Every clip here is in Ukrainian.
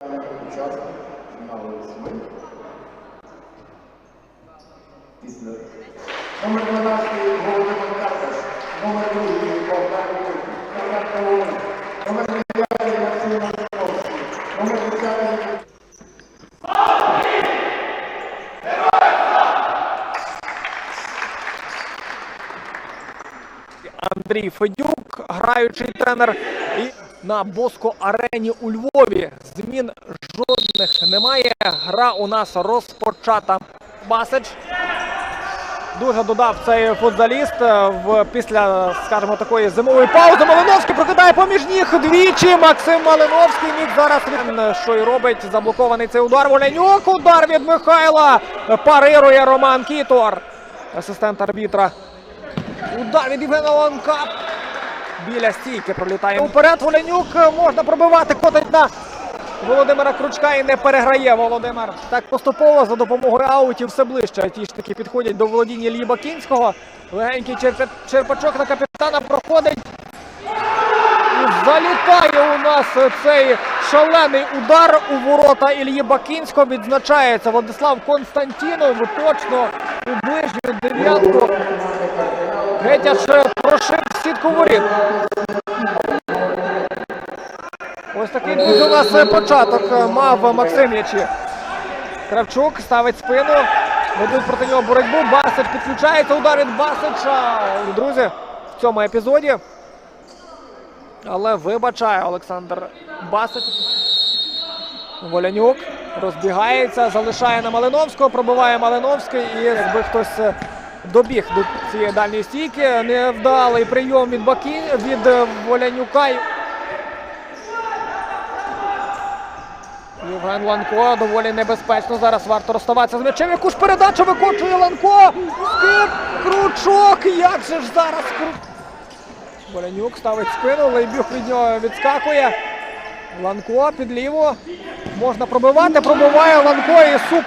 Учасник фіналу восьми. Після номер 12 Володимир Карпаш, номер 2 Богдан Юрій, номер 3 номер 9 Максим Малиновський, номер 10 Андрій Федюк, граючий тренер. На Боско арені у Львові змін жодних немає. Гра у нас розпочата. Басич дуже додав цей футболіст е, в після, скажімо, такої зимової паузи. Малиновський прокидає поміж ніг двічі. Максим Малиновський міг зараз він що й робить. Заблокований цей удар. Воленюк. Удар від Михайла. Парирує Роман Кітор. Асистент арбітра. Удар від Євгена Ланка. Біля стійки пролітає. Уперед Воленюк можна пробивати. Котить на Володимира Кручка і не переграє Володимир. Так поступово за допомогою аутів все ближче. Ті ж таки підходять до володіння Іллі Бакінського. Легенький черпа- черпачок на капітана проходить. І залітає у нас цей шалений удар у ворота Ільї Бакінського. Відзначається Владислав Константінов точно у ближню дев'ятку. Геть прошив сітку воріт. Ось такий друзі, у нас початок мав Максим Ячі. Кравчук ставить спину. Ведуть проти нього боротьбу. Басич підключається. Удар від Басича. Друзі, в цьому епізоді. Але вибачає Олександр Басич. Волянюк розбігається, залишає на Малиновського, пробиває Малиновський і якби хтось е, добіг до цієї дальньої стійки. Невдалий прийом від Бакі від е, Волянюка. Євген Ланко доволі небезпечно. Зараз варто розставатися з м'ячем. Яку ж передачу виконує Ланко. Скип, кручок. Як же ж зараз кру... Волянюк ставить спину, Лейбюх від нього відскакує. Ланко під ліву. Можна пробивати, пробиває Ланко і суп.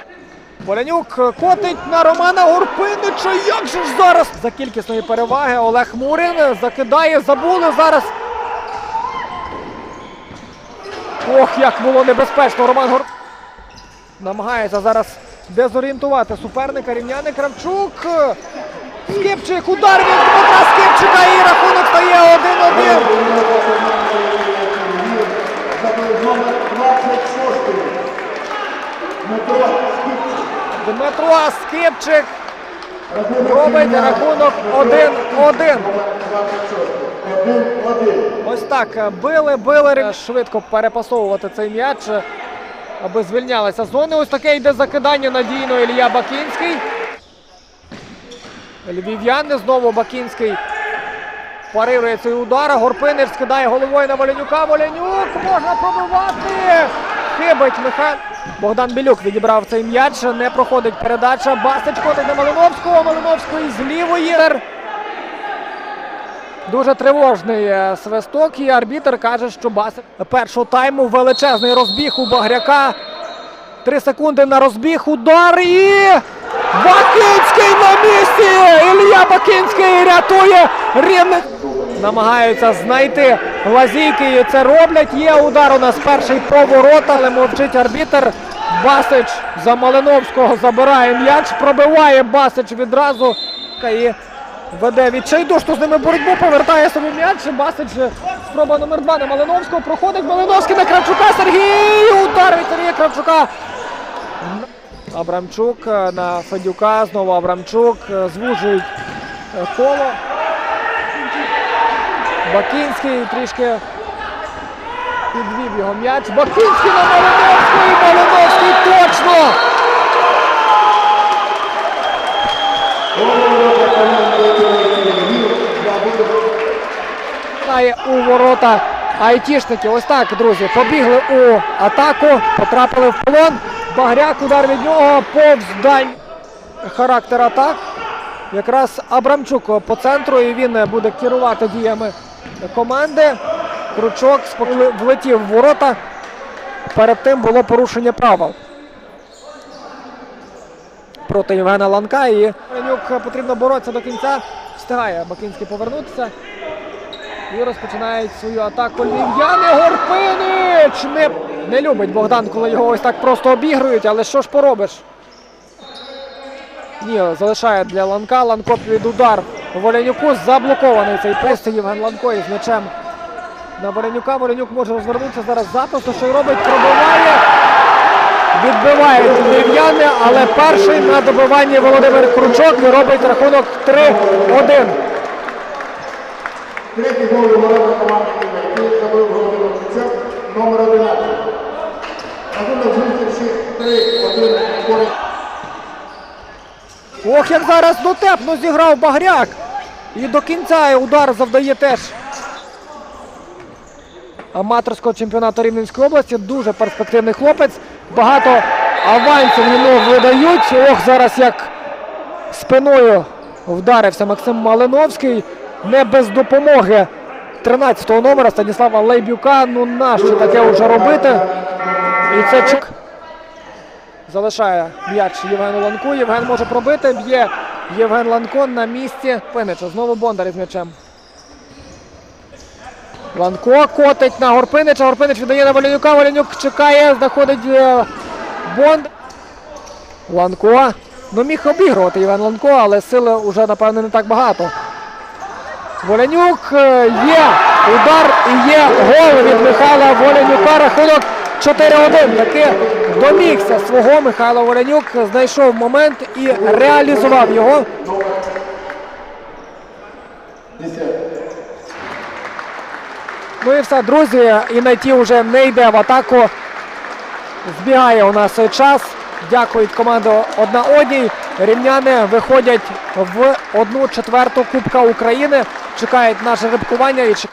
Волянюк котить на Романа Горпинича. Як же ж зараз? За кількісної переваги Олег Мурин закидає, забули зараз. Ох, як було небезпечно. Роман Гор... Намагається зараз дезорієнтувати суперника. Рівняний Кравчук. Скипчик, удар від Дмитра Скипчика і рахунок стає 1-1. Забив номер 26 Дмитро Скіпчик. Дмитро Скипчик робить рахунок 1-1. 1-1. Ось так били, били швидко перепасовувати цей м'яч, аби звільнялися зони. Ось таке йде закидання надійно Ілля Бакінський. Львів'яни знову Бакінський парирує цей удар. Горпинич скидає головою на Воленюка. Воленюк можна пробивати. Хибить Михайло. Богдан Білюк відібрав цей м'яч. Не проходить передача. Басич котить на Малиновського. Малиновського із лівої. Дуже тривожний е, свисток, і арбітр каже, що Басик першого тайму величезний розбіг у Багряка. Три секунди на розбіг, удар і Бакинський на місці! Ілля Бакинський рятує рівне. Намагаються знайти лазійки і це роблять. Є удар у нас перший поворот, але мовчить арбітр. Басич за Малиновського забирає м'яч, пробиває Басич відразу. І веде відчайдушну з ними боротьбу, повертає собі м'яч. Басич спроба номер два на Малиновського. Проходить Малиновський на Кравчука. Сергій! Удар від Сергія Кравчука. Абрамчук на Федюка. Знову Абрамчук. Звужують коло. Бакінський трішки підвів його м'яч. Бакінський на Малиновського і Малиновський точно! У ворота айтішники. Ось так, друзі, побігли у атаку, потрапили в полон. Багряк, удар від нього, повз дань характер атак. Якраз Абрамчук по центру і він буде керувати діями команди. Кручок влетів в ворота. Перед тим було порушення правил. Проти Євгена Ланка і Ленюк потрібно боротися до кінця. Встигає Бакинський повернутися. І розпочинають свою атаку львів'яни. Горпинич! Не Не любить Богдан, коли його ось так просто обігрують, але що ж поробиш? Ні, залишає для Ланка. Ланко під удар Волянюку. Заблокований цей пост. Євген Ланко із м'ячем на Волянюка. Волянюк може розвернутися зараз запросто, що й робить, пробиває. Відбиває львів'яни, але перший на добиванні Володимир Кручок і робить рахунок 3-1. Третій гол у ворота команди який забив Володимир Кучак, номер 11. Рахунок зустрічі 3-1 користь Ох, як зараз дотепно зіграв Багряк. І до кінця удар завдає теж аматорського чемпіонату Рівненської області. Дуже перспективний хлопець. Багато авансів йому видають. Ох, зараз як спиною вдарився Максим Малиновський. Не без допомоги 13-го номера Станіслава Лейбюка. Ну нащо таке вже робити? І це чук. Залишає м'яч Євгену Ланку. Євген може пробити. Б'є Євген Ланко на місці Пинича. Знову Бондар із м'ячем. Ланко котить на Горпинича. Горпинич віддає на Валянюка. Валянюк чекає, знаходить е, Бонд. Ланко. Ну міг обігрувати Євген Ланко, але сили вже, напевно, не так багато. Волянюк е, є удар і є гол від Михайла Волянюка. Рахунок 4-1. Таки домігся свого Михайло Волянюк, знайшов момент і реалізував його. Ну і все, друзі, і найті вже не йде в атаку. Збігає у нас час. Дякують команду одна одній. Рівняни виходять в одну четверту Кубка України. Чекають наше рибкування і чекають.